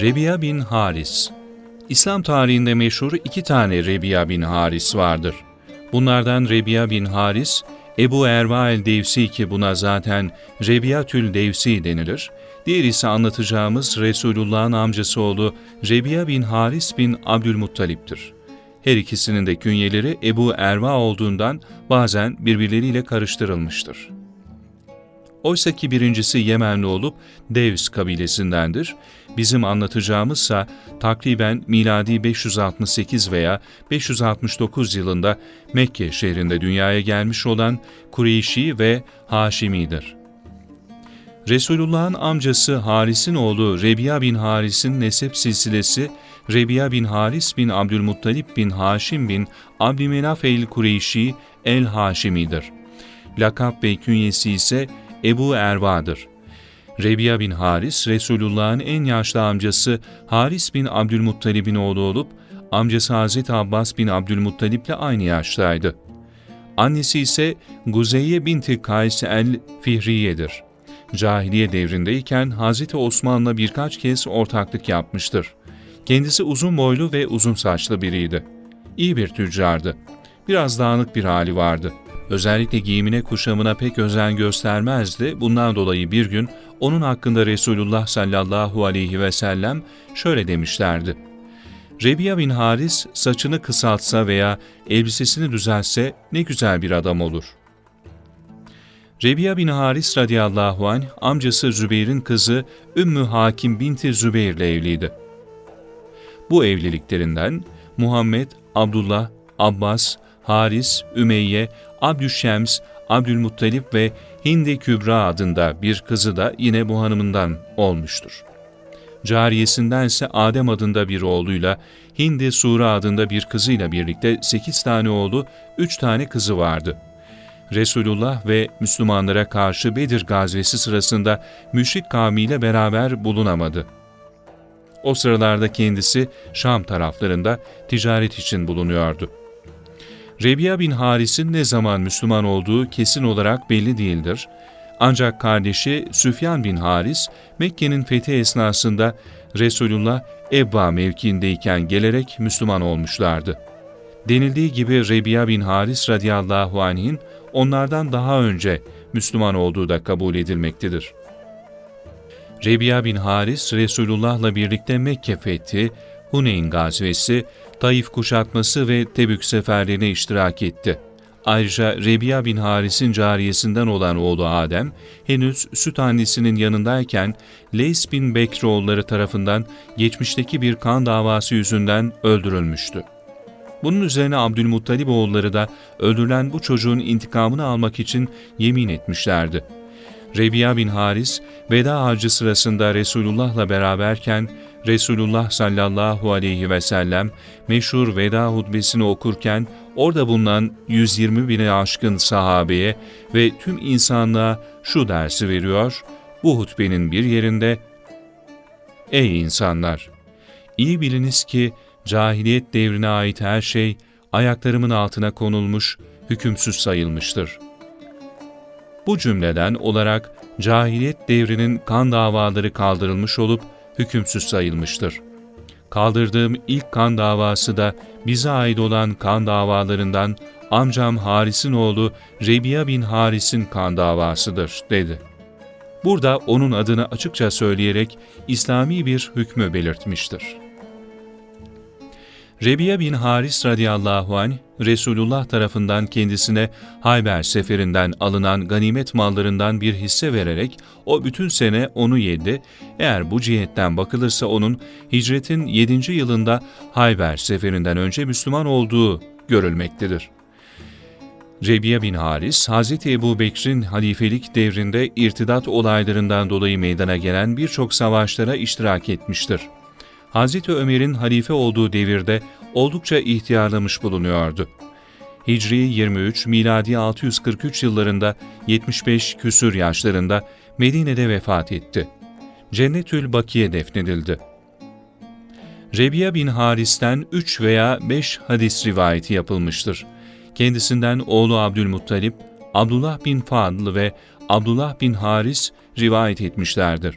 Rebiya bin Haris İslam tarihinde meşhur iki tane Rebiya bin Haris vardır. Bunlardan Rebiya bin Haris, Ebu Erva el-Devsi ki buna zaten Rebiyatül Devsi denilir. Diğer ise anlatacağımız Resulullah'ın amcası oğlu Rebiya bin Haris bin Abdülmuttalip'tir. Her ikisinin de künyeleri Ebu Erva olduğundan bazen birbirleriyle karıştırılmıştır. Oysa ki birincisi Yemenli olup Devs kabilesindendir. Bizim anlatacağımızsa takriben miladi 568 veya 569 yılında Mekke şehrinde dünyaya gelmiş olan Kureyşi ve Haşimi'dir. Resulullah'ın amcası Haris'in oğlu Rebiya bin Haris'in nesep silsilesi Rebiya bin Haris bin Abdülmuttalip bin Haşim bin Abdümenaf el-Kureyşi el-Haşimi'dir. Lakap ve künyesi ise Ebu Erva'dır. Rebiya bin Haris, Resulullah'ın en yaşlı amcası Haris bin Abdülmuttalib'in oğlu olup, amcası Hazreti Abbas bin Abdülmuttalib'le aynı yaştaydı. Annesi ise Guzeyye binti Kays el-Fihriye'dir. Cahiliye devrindeyken Hazreti Osman'la birkaç kez ortaklık yapmıştır. Kendisi uzun boylu ve uzun saçlı biriydi. İyi bir tüccardı. Biraz dağınık bir hali vardı. Özellikle giyimine kuşamına pek özen göstermezdi. Bundan dolayı bir gün onun hakkında Resulullah sallallahu aleyhi ve sellem şöyle demişlerdi. Rebiya bin Haris saçını kısaltsa veya elbisesini düzeltse ne güzel bir adam olur. Rebiya bin Haris radıyallahu anh amcası Zübeyir'in kızı Ümmü Hakim binti Zübeyir ile evliydi. Bu evliliklerinden Muhammed, Abdullah, Abbas, Haris, Ümeyye, Abdüşşems, Abdülmuttalip ve Hindi Kübra adında bir kızı da yine bu hanımından olmuştur. Cariyesinden ise Adem adında bir oğluyla, Hindi Sura adında bir kızıyla birlikte sekiz tane oğlu, üç tane kızı vardı. Resulullah ve Müslümanlara karşı Bedir gazvesi sırasında müşrik kavmiyle beraber bulunamadı. O sıralarda kendisi Şam taraflarında ticaret için bulunuyordu. Rebiya bin Haris'in ne zaman Müslüman olduğu kesin olarak belli değildir. Ancak kardeşi Süfyan bin Haris, Mekke'nin fethi esnasında Resulullah Ebba mevkiindeyken gelerek Müslüman olmuşlardı. Denildiği gibi Rebiya bin Haris radıyallahu anh'in onlardan daha önce Müslüman olduğu da kabul edilmektedir. Rebiya bin Haris, Resulullah'la birlikte Mekke fethi, Huneyn gazvesi, Taif kuşatması ve Tebük seferlerine iştirak etti. Ayrıca Rebiya bin Haris'in cariyesinden olan oğlu Adem, henüz süt annesinin yanındayken Leys bin Bekroğulları tarafından geçmişteki bir kan davası yüzünden öldürülmüştü. Bunun üzerine Abdülmuttalip oğulları da öldürülen bu çocuğun intikamını almak için yemin etmişlerdi. Rebiya bin Haris, veda hacı sırasında Resulullah'la beraberken Resulullah sallallahu aleyhi ve sellem meşhur veda hutbesini okurken orada bulunan 120 bine aşkın sahabeye ve tüm insanlığa şu dersi veriyor, bu hutbenin bir yerinde, Ey insanlar! İyi biliniz ki cahiliyet devrine ait her şey ayaklarımın altına konulmuş, hükümsüz sayılmıştır. Bu cümleden olarak cahiliyet devrinin kan davaları kaldırılmış olup hükümsüz sayılmıştır. Kaldırdığım ilk kan davası da bize ait olan kan davalarından amcam Haris'in oğlu Rebiya bin Haris'in kan davasıdır, dedi. Burada onun adını açıkça söyleyerek İslami bir hükmü belirtmiştir. Rebiya bin Haris radıyallahu anh, Resulullah tarafından kendisine Hayber seferinden alınan ganimet mallarından bir hisse vererek o bütün sene onu yedi. Eğer bu cihetten bakılırsa onun hicretin 7. yılında Hayber seferinden önce Müslüman olduğu görülmektedir. Rebiya bin Haris, Hz. Ebu Bekir'in halifelik devrinde irtidat olaylarından dolayı meydana gelen birçok savaşlara iştirak etmiştir. Hz. Ömer'in halife olduğu devirde oldukça ihtiyarlamış bulunuyordu. Hicri 23, miladi 643 yıllarında 75 küsür yaşlarında Medine'de vefat etti. Cennetül Bakiye defnedildi. Rebiya bin Haris'ten 3 veya 5 hadis rivayeti yapılmıştır. Kendisinden oğlu Abdülmuttalip, Abdullah bin Fadl ve Abdullah bin Haris rivayet etmişlerdir.